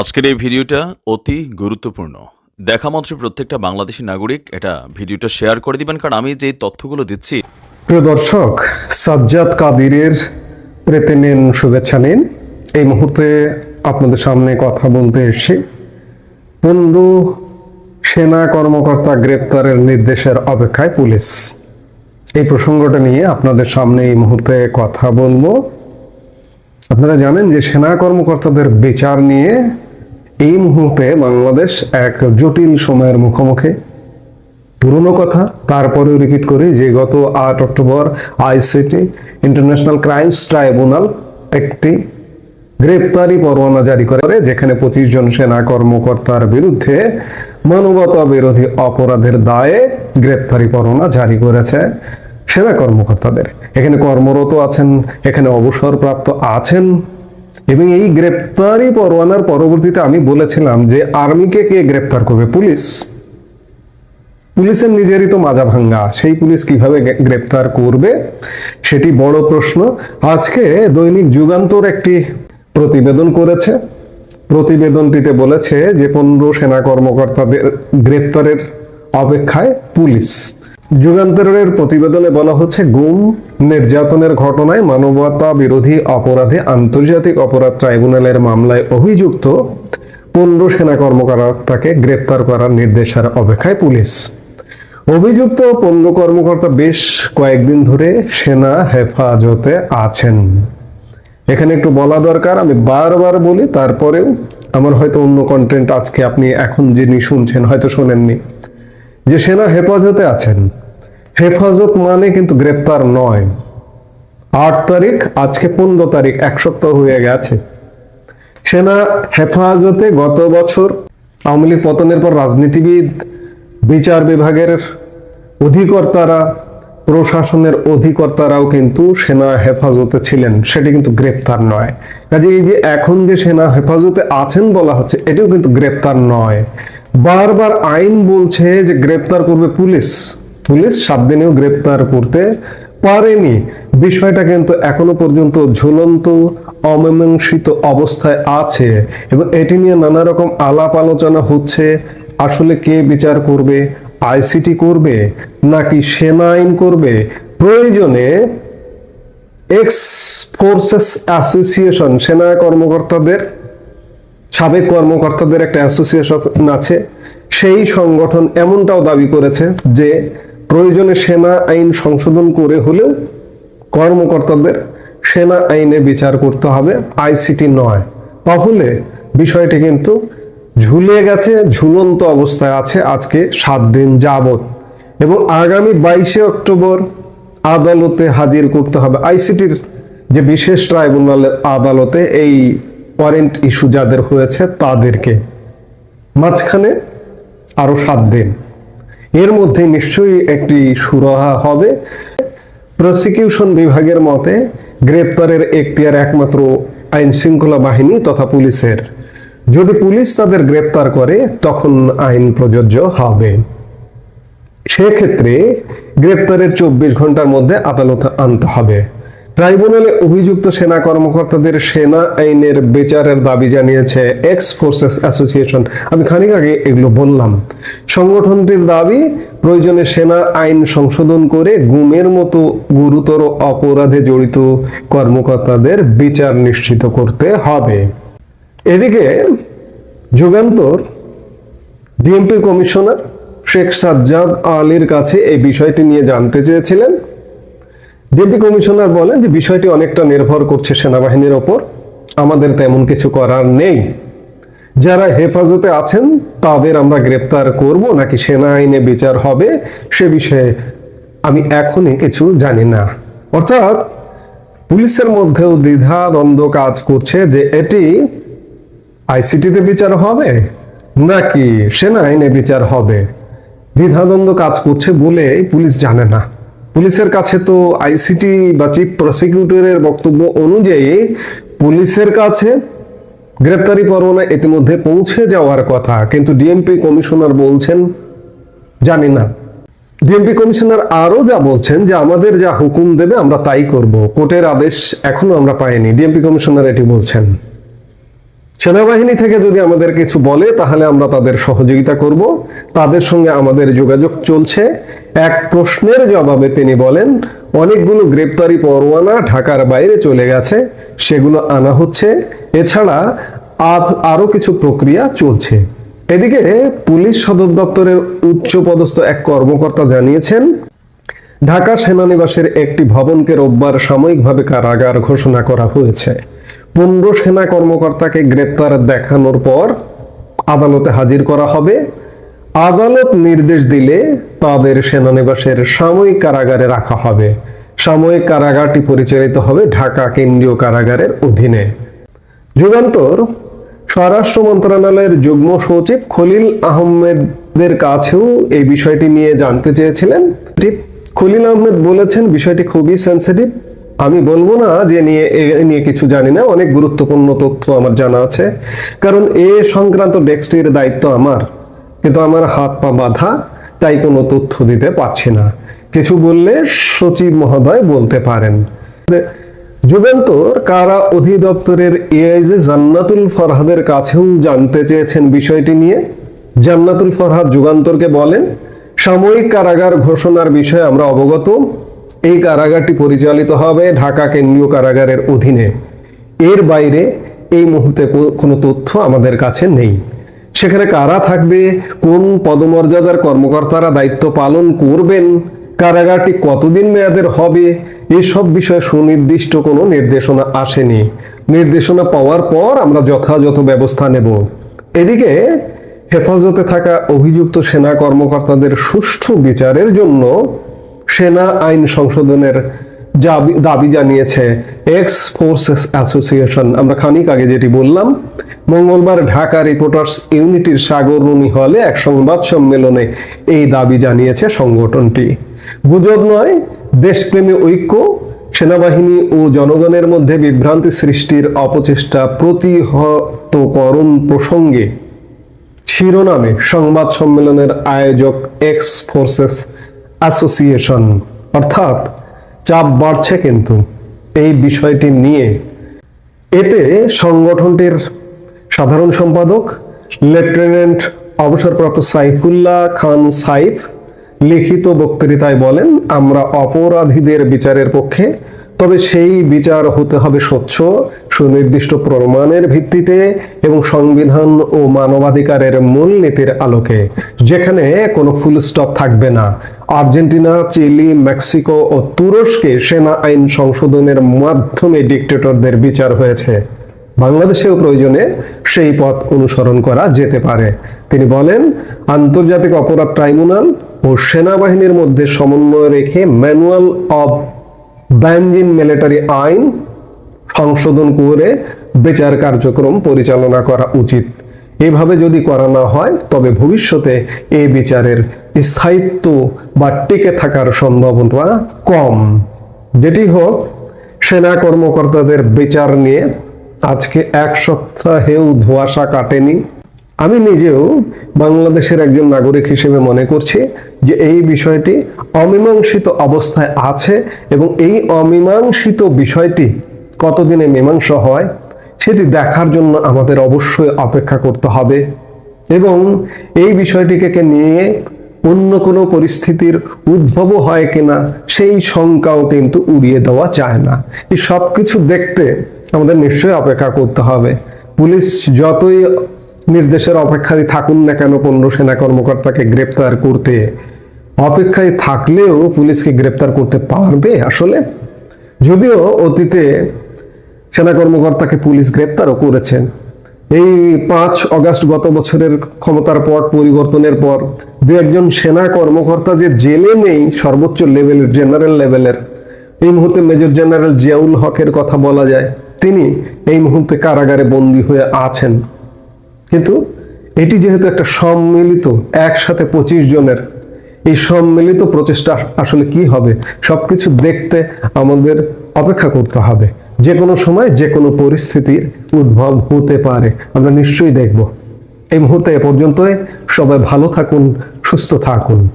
আজকের এই ভিডিওটা অতি গুরুত্বপূর্ণ। দেখা মাত্র প্রত্যেকটা বাংলাদেশি নাগরিক এটা ভিডিওটা শেয়ার করে দিবেন, কারণ আমি যে তথ্যগুলো দিচ্ছি। প্রিয় দর্শক, সাজ্জাদ কাদিরের প্রেতে নিন শুভেচ্ছা নিন। এই মুহূর্তে আপনাদের সামনে কথা বলতে এসেছি। পনেরো সেনা কর্মকর্তা গ্রেপ্তারের নির্দেশের অপেক্ষায় পুলিশ। এই প্রসঙ্গটা নিয়ে আপনাদের সামনে এই মুহূর্তে কথা বলব। আপনারা জানেন যে সেনা কর্মকর্তাদের বিচার নিয়ে এই মুহূর্তে বাংলাদেশ এক জটিল সময়ের মুখোমুখি। পুরনো কথা, তারপরেও রিপিট করি যে গত আট October ICT international crimes tribunal একটি গ্রেপ্তারি পরোয়ানা জারি করে, যেখানে পঁচিশ জন সেনা কর্মকর্তার বিরুদ্ধে মানবতা বিরোধী অপরাধের দায়ে গ্রেপ্তারি পরোয়ানা জারি করেছে সেনা কর্মকর্তাদের। এখানে কর্মরত আছেন, এখানে অবসরপ্রাপ্ত আছেন এবং এই গ্রেপ্তারি পরোয়ানার পরবর্তীতে আমি বলেছিলাম যে আর্মিকে কে গ্রেপ্তার করবে? পুলিশ। পুলিশের নিজেরই তো মাজা ভাঙ্গা। সেই পুলিশ কীভাবে গ্রেপ্তার করবে? সেটি বড় প্রশ্ন। আজকে দৈনিক যুগান্তর একটি প্রতিবেদন করেছে। প্রতিবেদনটিতে বলেছে যে পনেরো সেনা কর্মকর্তাদের গ্রেপ্তারের অপেক্ষায় পুলিশ যুগান্তরের প্রতিবেদনে বলা হচ্ছে, গুম নির্যাতনের ঘটনায় মানবতা বিরোধী অপরাধে আন্তর্জাতিক অপরাধ ট্রাইব্যুনালের মামলায় অভিযুক্ত পনেরো সেনা কর্মকর্তাকে গ্রেপ্তার করার নির্দেশের অপেক্ষায় পুলিশ। অভিযুক্ত পনেরো কর্মকর্তা বেশ কয়েকদিন ধরে সেনা হেফাজতে আছেন। এখানে একটু বলা দরকার, আমি বারবার বলি, তারপরেও আমার হয়তো অন্য কন্টেন্ট আজকে আপনি এখন যিনি শুনছেন হয়তো শোনেননি। যে সেনা হেফাজতে আছেন হেফাজত মানে কিন্তু গ্রেপ্তার নয়। আট তারিখ, আজকে পনেরো তারিখ, এক সপ্তাহ হয়ে গেছে। সেনা হেফাজতে গত বছর আওয়ামী লীগ পতনের পর রাজনীতিবিদ, বিচার বিভাগের অধিকর্তারা, প্রশাসনের অধিকর্তারাও কিন্তু সেনা হেফাজতে ছিলেন। সেটি কিন্তু গ্রেপ্তার নয়। কাজে এই যে এখন যে সেনা হেফাজতে আছেন বলা হচ্ছে, এটিও কিন্তু গ্রেপ্তার নয়। বারবার আইন বলছে যে গ্রেপ্তার করবে পুলিশ। পুলিশ সাত দিনেও গ্রেপ্তার করতে পারেনি। বিষয়টা কিন্তু এখনও পর্যন্ত ঝুলন্ত, অমীমাংসিত অবস্থায় আছে এবং এটি নিয়ে নানা রকম আলাপ আলোচনা হচ্ছে। আসলে কে বিচার করবে? আইসিটি করবে নাকি সেনা আইন করবে? প্রয়োজনে এক্স ফোর্সেস অ্যাসোসিয়েশন, সেনা কর্মকর্তাদের, সাবেক কর্মকর্তাদের একটা অ্যাসোসিয়েশন আছে। সেই সংগঠন এমনটাও দাবি করেছে যে প্রয়োজনে সেনা আইন সংশোধন করে হলেও কর্মকর্তাদের সেনা আইনে বিচার করতে হবে আইসিটি নয়। তাহলে বিষয়টি কিন্তু ঝুলে গেছে, ঝুলন্ত অবস্থায় আছে আজকে সাত দিন যাবৎ। এবং আগামী বাইশে অক্টোবর আদালতে হাজির করতে হবে। আইসিটির যে বিশেষ ট্রাইব্যুনালের আদালতে এই ওয়ারেন্ট ইস্যু যাদের হয়েছে তাদেরকে। মাঝখানে আরও সাত দিন। এর মধ্যে নিশ্চয়ই একটি সুরাহা হবে। প্রসিকিউশন বিভাগের মতে, গ্রেপ্তারের এখতিয়ার একমাত্র আইন শৃঙ্খলা বাহিনী তথা পুলিশের। যদি পুলিশ তাদের গ্রেপ্তার করে, তখন আইন প্রযোজ্য হবে। সেক্ষেত্রে গ্রেপ্তারের চব্বিশ ঘণ্টার মধ্যে আদালত আনতে হবে। ট্রাইব্যুনালে অভিযুক্ত সেনা কর্মকর্তাদের সেনা আইনের বিচারের দাবি জানিয়েছে এক্স ফোর্সেস অ্যাসোসিয়েশন। আমি খানিক আগে এগুলো বললাম। সংগঠনটির দাবি, প্রয়োজনে সেনা আইন সংশোধন করে গুমের মতো গুরুতর অপরাধে জড়িত কর্মকর্তাদের বিচার নিশ্চিত করতে হবে। এদিকে যুগান্তর ডিএমপি কমিশনার শেখ সাজ্জাদ আলীর কাছে এই বিষয়টি নিয়ে জানতে চেয়েছিলেন। ডিএমপি কমিশনার বলেন যে বিষয়টি অনেকটা নির্ভর করছে সেনাবাহিনীর ওপর। আমাদের তেমন কিছু করার নেই। যারা হেফাজতে আছেন, তাদের আমরা গ্রেপ্তার করব, নাকি সেনা আইনে বিচার হবে, সে বিষয়ে আমি এখনই কিছু জানি না। অর্থাৎ, পুলিশের মধ্যেও দ্বিধা দ্বন্দ্ব কাজ করছে যে এটি আইসিটিতে বিচার হবে, নাকি সেনা আইনে বিচার হবে। দ্বিধাদ্বন্দ্ব কাজ করছে বলে পুলিশ জানে না। পুলিশের কাছে তো আইসিটি বা চিফ প্রসিকিউটরের বক্তব্য অনুযায়ী পুলিশের কাছে গ্রেপ্তারি পরোয়ানা ইতিমধ্যে পৌঁছে যাওয়ার কথা, কিন্তু ডিএমপি কমিশনার বলছেন, জানি না। ডিএমপি কমিশনার আরও যা বলছেন যে আমাদের যা হুকুম দেবে আমরা তাই করব। কোর্টের আদেশ এখনও আমরা পাইনি। ডিএমপি কমিশনার এটি বলছেন। সেনাবাহিনী থেকে যদি আমাদের কিছু বলে, তাহলে আমরা তাদের সহযোগিতা করব। তাদের সঙ্গে আমাদের যোগাযোগ চলছে। এক প্রশ্নের জবাবে তিনি বলেন, অনেকগুলো গ্রেপ্তারি পরোয়ানা ঢাকার বাইরে চলে গেছে, সেগুলো আনা হচ্ছে। এছাড়া আজ আরও কিছু প্রক্রিয়া চলছে। এদিকে পুলিশ সদর দপ্তরের উচ্চপদস্থ এক কর্মকর্তা জানিয়েছেন, ঢাকা সেনানিবাসের একটি ভবনকে রোববার সাময়িকভাবে কারাগার ঘোষণা করা হয়েছে। পনেরো সেনা কর্মকর্তাকে গ্রেপ্তার দেখানোর পর আদালতে হাজির করা হবে। আদালত নির্দেশ দিলে তাদের সেনানিবাসের সাময়িক কারাগারে রাখা হবে। সাময়িক কারাগারটি পরিচালিত হবে ঢাকা কেন্দ্রীয় কারাগারের অধীনে। যুগান্তর, স্বরাষ্ট্র মন্ত্রণালয়ের যুগ্ম সচিব খলিল আহমেদের কাছেও এই বিষয়টি নিয়ে জানতে চেয়েছিলেন। খলিল আহমেদ বলেছেন, বিষয়টি খুবই সেন্সিটিভ আমি বলব না যে নিয়ে নিয়ে কিছু জানি না, অনেক গুরুত্বপূর্ণ তথ্য আমার জানা আছে। কারণ এ সংক্রান্ত ডেস্কটির দায়িত্ব আমার। কিন্তু আমার হাত পা বাঁধা, তাই কোনো তথ্য দিতে পারছি না। কিছু বললে সচিব মহোদয় বলতে পারেন। যুগান্তর কারা অধিদপ্তরের এআইজে জান্নাতুল ফরহাদের কাছেও জানতে চেয়েছেন বিষয়টি নিয়ে? জান্নাতুল ফরহাদ যুগান্তরকে বলেন, সাময়িক কারাগার ঘোষণার বিষয়ে আমরা অবগত। এই কারাগারটি পরিচালিত হবে ঢাকা কেন্দ্রীয় কারাগারের অধীনে। এর বাইরে এই মুহূর্তে কোনো তথ্য আমাদের কাছে নেই। সেখানে কারা থাকবে, কোন পদমর্যাদার কর্মকর্তারা দায়িত্ব পালন করবেন, কারাগারটি কতদিন মেয়াদের হবে, এসব বিষয়ে সুনির্দিষ্ট কোনো নির্দেশনা আসেনি। নির্দেশনা পাওয়ার পর আমরা যথাযথ ব্যবস্থা নেব। এদিকে, হেফাজতে থাকা অভিযুক্ত সেনা কর্মকর্তাদের সুষ্ঠু বিচারের জন্য সেনা আইন সংশোধনের দাবি জানিয়েছে এক্স ফোর্সেস অ্যাসোসিয়েশন আমরা খানিক আগে যেটি বললাম, মঙ্গলবার ঢাকা রিপোর্টার্স ইউনিটির সাগররুনি হলে এক সংবাদ সম্মেলনে এই দাবি জানিয়েছে সংগঠনটি। গুজব নয়, দেশপ্রেমী ঐক্য, সেনাবাহিনী ও জনগণের মধ্যে বিভ্রান্তি সৃষ্টির অপচেষ্টা প্রতিহতকরণ প্রসঙ্গে। শিরোনামে সংবাদ সম্মেলনের আয়োজক এক্স ফোর্সেস অ্যাসোসিয়েশন অর্থাৎ চাপ বাড়ছে কিন্তু এই বিষয়টি নিয়ে। এতে সংগঠনটির সাধারণ সম্পাদক, লেফটেন্যান্ট অবসরপ্রাপ্ত সাইফুল্লাহ খান সাইফ লিখিত বক্তৃতায় বলেন, আমরা অপরাধীদের বিচারের পক্ষে তবে সেই বিচার হতে হবে স্বচ্ছ, সুনির্দিষ্ট প্রমাণের ভিত্তিতে এবং সংবিধান ও মানবাধিকারের মূলনীতির আলোকে, যেখানে কোনো ফুল স্টপ থাকবে না। আর্জেন্টিনা, চিলি, মেক্সিকো ও তুরস্কে সেনা আইন সংশোধনের মাধ্যমে ডিক্টেটরদের বিচার হয়েছে। বাংলাদেশেও প্রয়োজনে সেই পথ অনুসরণ করা যেতে পারে। তিনি বলেন, আন্তর্জাতিক অপরাধ ট্রাইব্যুনাল ও সেনাবাহিনীর মধ্যে সমন্বয় রেখে ম্যানুয়াল অব ব্যাঞ্জিন মিলিটারি আইন সংশোধন করে বিচার কার্যক্রম পরিচালনা করা উচিত। এভাবে যদি করা না হয়, তবে ভবিষ্যতে এই বিচারের স্থায়িত্ব বা টিকে থাকার সম্ভাবনা কম। যেটি হোক, সেনা কর্মকর্তাদের বিচার নিয়ে আজকে এক সপ্তাহেও ধোঁয়াশা কাটেনি। আমি নিজেও বাংলাদেশের একজন নাগরিক হিসেবে মনে করছি যে এই বিষয়টি অমীমাংসিত অবস্থায় আছে এবং এই অমীমাংসিত বিষয়টি কতদিনে মীমাংসা হয় সেটি দেখার জন্য আমাদের অবশ্যই অপেক্ষা করতে হবে এবং এই বিষয়টিকে নিয়ে অন্য কোনো পরিস্থিতির উদ্ভব হয় কিনা সেই শঙ্কাও কিন্তু উড়িয়ে দেওয়া যায় না। এই সব কিছু দেখতে আমাদের নিশ্চয়ই অপেক্ষা করতে হবে। পুলিশ যতই নির্দেশের অপেক্ষায় থাকুন না কেন পনেরো সেনা কর্মকর্তাকে গ্রেপ্তার করতে? অপেক্ষায় থাকলেও পুলিশকে গ্রেপ্তার করতে পারবে আসলে? যদিও অতীতে সেনা কর্মকর্তাকে পুলিশ গ্রেপ্তারও করেছেন এই পাঁচ অগাস্ট গত বছরের ক্ষমতার পট পরিবর্তনের পর, দু একজন সেনা কর্মকর্তা যে জেলে নেই, সর্বোচ্চ লেভেলের জেনারেল লেভেলের, এই মুহূর্তে মেজর জেনারেল জিয়াউল হকের কথা বলা যায়, তিনি এই মুহূর্তে কারাগারে বন্দী হয়ে আছেন। কিন্তু এটি যেহেতু একটা সম্মিলিত, একসাথে পঁচিশ জনের, এই সম্মিলিত প্রচেষ্টা আসলে কি হবে? সবকিছু দেখতে আমাদের অপেক্ষা করতে হবে। যে কোনো সময় যে কোনো পরিস্থিতির উদ্ভব হতে পারে। আমরা নিশ্চয়ই দেখব। এই মুহূর্তে এ পর্যন্তই। সবাই ভালো থাকুন, সুস্থ থাকুন।